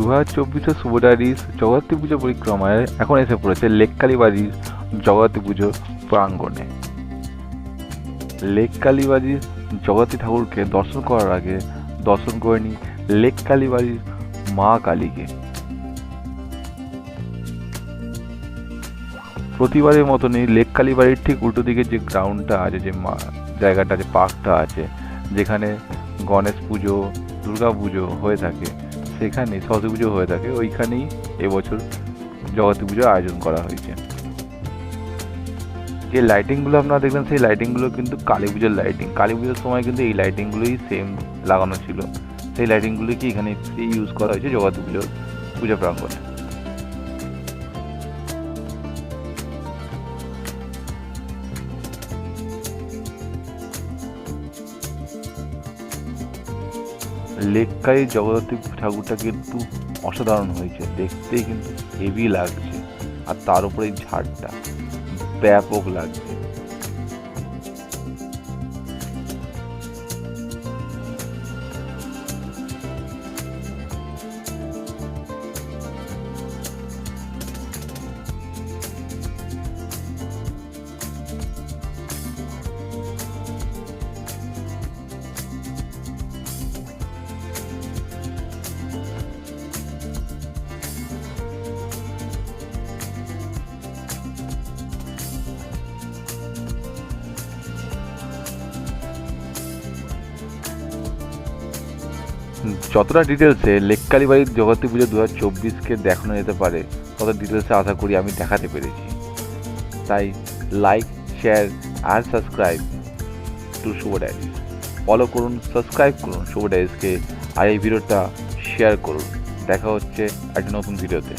দু হাজার চব্বিশে শুভডারিস জগদ্ধাত্রী পুজো পরিক্রমায় এখন এসে পড়েছে লেককালীবাড়ির জগদ্ধাত্রী পুজো প্রাঙ্গণে। লেককালীবাড়ির জগতী ঠাকুরকে দর্শন করার আগে দর্শন করে নিই লেককালীবাড়ির মা কালীকে। প্রতিবারের মতনই লেক কালীবাড়ির ঠিক উল্টো দিকে যে গ্রাউন্ডটা আছে, যে জায়গাটা যে পার্কটা আছে, যেখানে গণেশ পুজো, দুর্গা পুজো হয়ে থাকে সেখানে সরস্বতী পুজো হয়ে থাকে। ওইখানেই এবছর জগতী পুজোর আয়োজন করা হয়েছে। যে লাইটিংগুলো আপনারা দেখবেন সেই লাইটিংগুলো কিন্তু কালী পুজোর লাইটিং কালী পুজোর সময় কিন্তু এই লাইটিংগুলোই সেম লাগানো ছিল। সেই লাইটিংগুলোকে এখানে ইউজ করা হয়েছে জগতী পুজোর পূজা প্রাঙ্গণে? লেককাই জগদ্ধাত্রী ঠাকুরটা কিন্তু অসাধারণ হয়েছে। দেখতে কিন্তু হেভি লাগছে। আর তার উপরে এই ঝাড়টা ব্যাপক লাগছে। যতটা ডিটেলসে লেককালী বাড়ির জগতী পুজো দু হাজার চব্বিশকে দেখানো যেতে পারে তত ডিটেলসে আশা করি আমি দেখাতে পেরেছি। তাই like share R subscribe to Shubho Diaries follow করুন সাবস্ক্রাইব করুন শুভ ডায়েরিজকে আর এই ভিডিওটা শেয়ার করুন। দেখা হচ্ছে একটা নতুন ভিডিওতে